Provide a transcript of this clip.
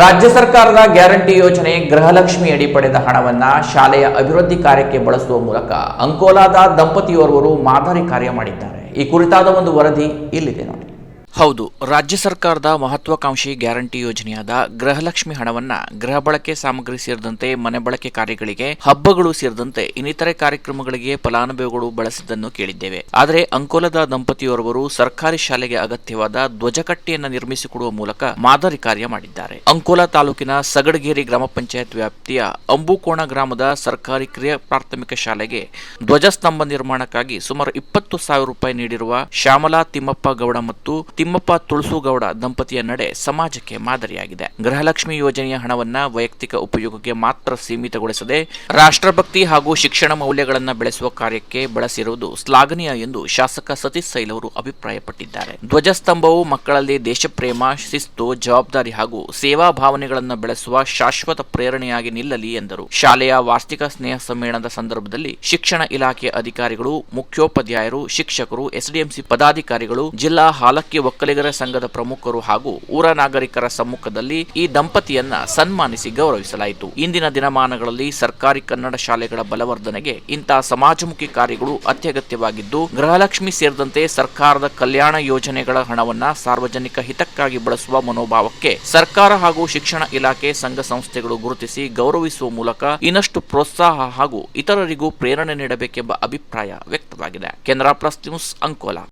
ರಾಜ್ಯ ಸರ್ಕಾರದ ಗ್ಯಾರಂಟಿ ಯೋಜನೆ ಗೃಹಲಕ್ಷ್ಮಿ ಅಡಿ ಪಡೆದ ಹಣವನ್ನ ಶಾಲೆಯ ಅಭಿವೃದ್ಧಿ ಕಾರ್ಯಕ್ಕೆ ಬಳಸುವ ಮೂಲಕ ಅಂಕೋಲಾದ ದಂಪತಿಯೋರ್ವರು ಮಾದರಿ ಕಾರ್ಯ ಮಾಡಿದ್ದಾರೆ. ಈ ಕುರಿತಾದ ಒಂದು ವರದಿ ಇಲ್ಲಿದೆ ನೋಡಿ. ಹೌದು, ರಾಜ್ಯ ಸರ್ಕಾರದ ಮಹತ್ವಾಕಾಂಕ್ಷಿ ಗ್ಯಾರಂಟಿ ಯೋಜನೆಯಾದ ಗೃಹಲಕ್ಷ್ಮಿ ಹಣವನ್ನ ಗೃಹ ಬಳಕೆ ಸಾಮಗ್ರಿ ಸೇರಿದಂತೆ ಮನೆ ಬಳಕೆ ಕಾರ್ಯಗಳಿಗೆ, ಹಬ್ಬಗಳು ಸೇರಿದಂತೆ ಇನ್ನಿತರೆ ಕಾರ್ಯಕ್ರಮಗಳಿಗೆ ಫಲಾನುಭವಿಗಳು ಬಳಸಿದ್ದನ್ನು ಕೇಳಿದ್ದೇವೆ. ಆದರೆ ಅಂಕೋಲದ ದಂಪತಿಯೋರ್ವರು ಸರ್ಕಾರಿ ಶಾಲೆಗೆ ಅಗತ್ಯವಾದ ಧ್ವಜಕಟ್ಟೆಯನ್ನು ನಿರ್ಮಿಸಿಕೊಡುವ ಮೂಲಕ ಮಾದರಿ ಕಾರ್ಯ ಮಾಡಿದ್ದಾರೆ. ಅಂಕೋಲಾ ತಾಲೂಕಿನ ಸಗಡಗೇರಿ ಗ್ರಾಮ ಪಂಚಾಯತ್ ವ್ಯಾಪ್ತಿಯ ಅಂಬುಕೋಣ ಗ್ರಾಮದ ಸರ್ಕಾರಿ ಕಿರಿಯ ಪ್ರಾಥಮಿಕ ಶಾಲೆಗೆ ಧ್ವಜಸ್ತಂಭ ನಿರ್ಮಾಣಕ್ಕಾಗಿ ಸುಮಾರು ಇಪ್ಪತ್ತು ಸಾವಿರ ರೂಪಾಯಿ ನೀಡಿರುವ ಶ್ಯಾಮಲಾ ತಿಮ್ಮಪ್ಪ ಗೌಡ ಮತ್ತು ತಿಮ್ಮಪ್ಪ ತುಳಸುಗೌಡ ದಂಪತಿಯ ನಡೆ ಸಮಾಜಕ್ಕೆ ಮಾದರಿಯಾಗಿದೆ. ಗೃಹಲಕ್ಷ್ಮಿ ಯೋಜನೆಯ ಹಣವನ್ನ ವೈಯಕ್ತಿಕ ಉಪಯೋಗಕ್ಕೆ ಮಾತ್ರ ಸೀಮಿತಗೊಳಿಸದೆ ರಾಷ್ಟ್ರಭಕ್ತಿ ಹಾಗೂ ಶಿಕ್ಷಣ ಮೌಲ್ಯಗಳನ್ನು ಬೆಳೆಸುವ ಕಾರ್ಯಕ್ಕೆ ಬಳಸಿರುವುದು ಶ್ಲಾಘನೀಯ ಎಂದು ಶಾಸಕ ಸತೀಶ್ ಸೈಲ್ ಅವರು ಅಭಿಪ್ರಾಯಪಟ್ಟಿದ್ದಾರೆ. ಧ್ವಜಸ್ತಂಭವು ಮಕ್ಕಳಲ್ಲಿ ದೇಶಪ್ರೇಮ, ಶಿಸ್ತು, ಜವಾಬ್ದಾರಿ ಹಾಗೂ ಸೇವಾ ಭಾವನೆಗಳನ್ನು ಬೆಳೆಸುವ ಶಾಶ್ವತ ಪ್ರೇರಣೆಯಾಗಿ ನಿಲ್ಲಲಿ ಎಂದರು. ಶಾಲೆಯ ವಾರ್ಷಿಕ ಸ್ನೇಹ ಸಮ್ಮೇಳನದ ಸಂದರ್ಭದಲ್ಲಿ ಶಿಕ್ಷಣ ಇಲಾಖೆಯ ಅಧಿಕಾರಿಗಳು, ಮುಖ್ಯೋಪಾಧ್ಯಾಯರು, ಶಿಕ್ಷಕರು, ಎಸ್ಡಿಎಂಸಿ ಪದಾಧಿಕಾರಿಗಳು, ಜಿಲ್ಲಾ ಹಾಲಕ್ಕಿ ಒಕ್ಕಲಿಗರ ಸಂಘದ ಪ್ರಮುಖರು ಹಾಗೂ ಊರ ನಾಗರಿಕರ ಸಮ್ಮುಖದಲ್ಲಿ ಈ ದಂಪತಿಯನ್ನ ಸನ್ಮಾನಿಸಿ ಗೌರವಿಸಲಾಯಿತು. ಇಂದಿನ ದಿನಮಾನಗಳಲ್ಲಿ ಸರ್ಕಾರಿ ಕನ್ನಡ ಶಾಲೆಗಳ ಬಲವರ್ಧನೆಗೆ ಇಂತಹ ಸಮಾಜಮುಖಿ ಕಾರ್ಯಗಳು ಅತ್ಯಗತ್ಯವಾಗಿದ್ದು, ಗೃಹಲಕ್ಷ್ಮಿ ಸೇರಿದಂತೆ ಸರ್ಕಾರದ ಕಲ್ಯಾಣ ಯೋಜನೆಗಳ ಹಣವನ್ನ ಸಾರ್ವಜನಿಕ ಹಿತಕ್ಕಾಗಿ ಬಳಸುವ ಮನೋಭಾವಕ್ಕೆ ಸರ್ಕಾರ ಹಾಗೂ ಶಿಕ್ಷಣ ಇಲಾಖೆ ಸಂಘ ಸಂಸ್ಥೆಗಳು ಗುರುತಿಸಿ ಗೌರವಿಸುವ ಮೂಲಕ ಇನ್ನಷ್ಟು ಪ್ರೋತ್ಸಾಹ ಹಾಗೂ ಇತರರಿಗೂ ಪ್ರೇರಣೆ ನೀಡಬೇಕೆಂಬ ಅಭಿಪ್ರಾಯ ವ್ಯಕ್ತವಾಗಿದೆ. ಕೆನರಾ ಪ್ಲಸ್ ಅಂಕೋಲಾ.